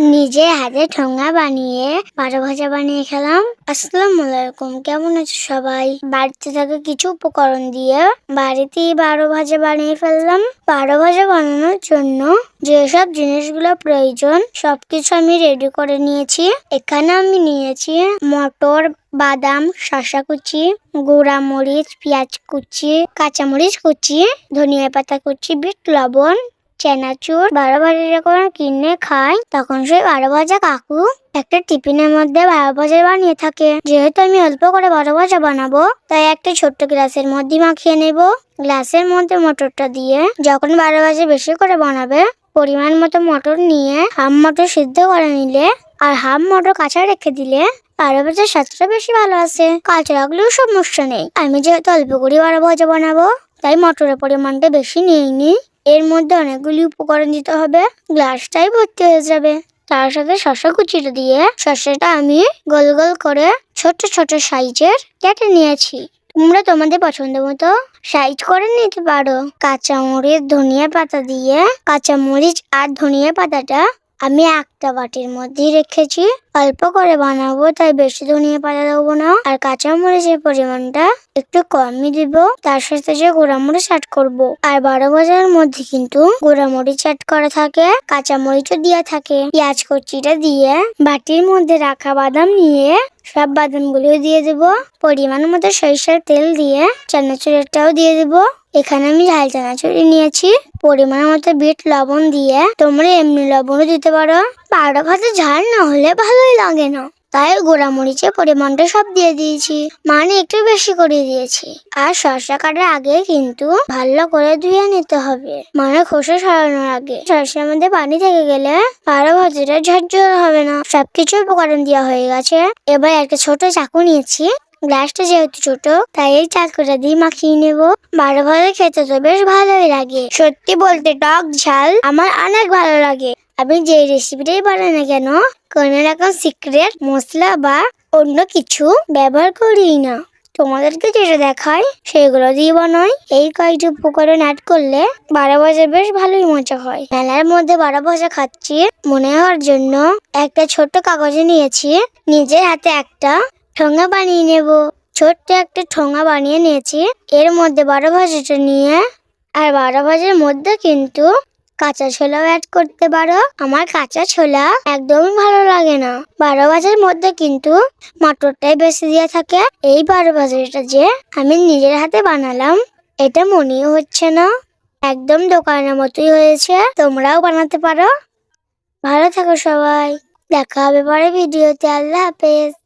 নিজে হাতে ঠোঙা বানিয়ে, বারো ভাজা বানিয়ে খেলাম। আসসালামু আলাইকুম, কেমন আছো সবাই? বাড়িতে থাকা কিছু উপকরণ দিয়ে। বাড়িতেই বারো ভাজা বানিয়ে ফেললাম। বারো ভাজা বানানোর জন্য যেসব জিনিসগুলো প্রয়োজন, সবকিছু আমি রেডি করে নিয়েছি। এখানে আমি নিয়েছি মটর, বাদাম শসা কুচি গুঁড়া মরিচ পেঁয়াজ কুচি, কাঁচামরিচ কুচি, ধনিয়া পাতা কুচি, বিট, লবণ চেনাচুর বারো ভাজা যখন কিনে খাই তখন সেই বারো ভাজা কাকু একটা টিফিনের মধ্যে বারো ভাজা বানিয়ে থাকে। যেহেতু আমি অল্প করে বারো ভাজা বানাবো, তাই একটা ছোট্ট গ্লাসের মধ্যে মাখিয়ে নেব। গ্লাসের মধ্যে মটরটা দিয়ে যখন বারো ভাজা বেশি করে বানাবে, পরিমাণ মতো মটর নিয়ে হাফ মটর সিদ্ধ করে নিলে আর হাফ মটর কাঁচা রেখে দিলে বারো ভাজার স্বাদটা বেশি ভালো আসে। কাঁচা রাখলেও সমস্যা নেই। আমি যেহেতু অল্প করে বারো ভাজা বানাবো, তাই মটরের পরিমাণটা বেশি নিইনি। এর মধ্যে অনেকগুলি উপকরণ দিতে হবে। গ্লাসটাই ভর্তি হয়ে যাবে। তার সাথে শসা কুচিটা দিয়ে শসাটা আমি গোল গোল করে ছোট ছোট সাইজের কেটে নিয়েছি। তোমরা তোমাদের পছন্দ মতো সাইজ করে নিতে পারো। কাঁচামরিচ, ধনিয়া পাতা দিয়ে, কাঁচামরিচ আর ধনিয়া পাতাটা আমি একটা বাটির মধ্যেই রেখেছি। অল্প করে বানাবো, তাই বেশি ধনিয়া পাতা দেবো না। আর কাঁচামরিচের পরিমাণটা একটু কমই দিব। তার সাথে যে গোড়ামরিচ অ্যাড করব। আর বারো ভাজার মধ্যে কিন্তু গোড়ামরিচ অ্যাড করা থাকে, কাঁচামরিচও দেওয়া থাকে। পেঁয়াজ কচিটা দিয়ে বাটির মধ্যে রাখা বাদাম নিয়ে সব বাদামগুলো দিয়ে দেব। পরিমাণ মতো সরিষার তেল দিয়ে চানাচুরেরটাও দিয়ে দেব। এখানে আমি ঝাল চানাচুরি নিয়েছি। পরিমাণ মতো বিট, লবণ দিয়ে। তোমরা এমনি লবণও দিতে পারো। বারো ভাতে ঝাল না হলে ভালোই লাগে না। তাই গোড়া মরিচের পরিমাণটা সব দিয়ে দিয়েছি। মানে একটু বেশি করে দিয়েছি। আর শসা কাটার আগে কিন্তু ভালো করে ধুয়ে নিতে হবে। মানে খোসা সরানোর আগে। সরষের মধ্যে পানি থেকে গেলে বারো ভাজাটা ঝরঝর হবে না। সবকিছু উপকরণ দেওয়া হয়ে গেছে। এবার একটা ছোট চাকু নিয়েছি। গ্লাসটা যেহেতু ছোট, তাই এই চাকুটা দিয়ে মাখিয়ে নেব। বারো ভালো খেতে তো বেশ ভালোই লাগে। সত্যি বলতে টক ঝাল আমার অনেক ভালো লাগে। আমি যে রেসিপিটাই বানাই না কেন, কোনো রকম সিক্রেট মশলা বা অন্য কিছু ব্যবহার করি না। তোমাদেরকে যেটা দেখায় সেগুলো দিয়ে বানাই। এই কয়েকটি উপকরণ অ্যাড করলে বারো ভাজা বেশ ভালোই মজা হয়। মেলার মধ্যে বারো ভাজা খাচ্ছি। মনে হওয়ার জন্য একটা ছোট্ট কাগজে নিয়েছি। নিজের হাতে একটা ঠোঙা বানিয়ে নেব। ছোট্ট একটা ঠোঙা বানিয়ে নিয়েছি। এর মধ্যে বারো ভাজাটা নিয়ে, আর বারো ভাজার মধ্যে কিন্তু কাঁচা ছোলাও অ্যাড করতে পারো। আমার কাঁচা ছোলা একদমই ভালো লাগে না। বারো ভাজার মধ্যে কিন্তু মটরটাই বেশি দেওয়া থাকে। এই বারো ভাজাটা যে আমি নিজের হাতে বানালাম, এটা মনেও হচ্ছে না। একদম দোকানের মতোই হয়েছে। তোমরাও বানাতে পারো। ভালো থাকো সবাই। দেখা হবে পরে ভিডিওতে। আল্লাহ হাফেজ।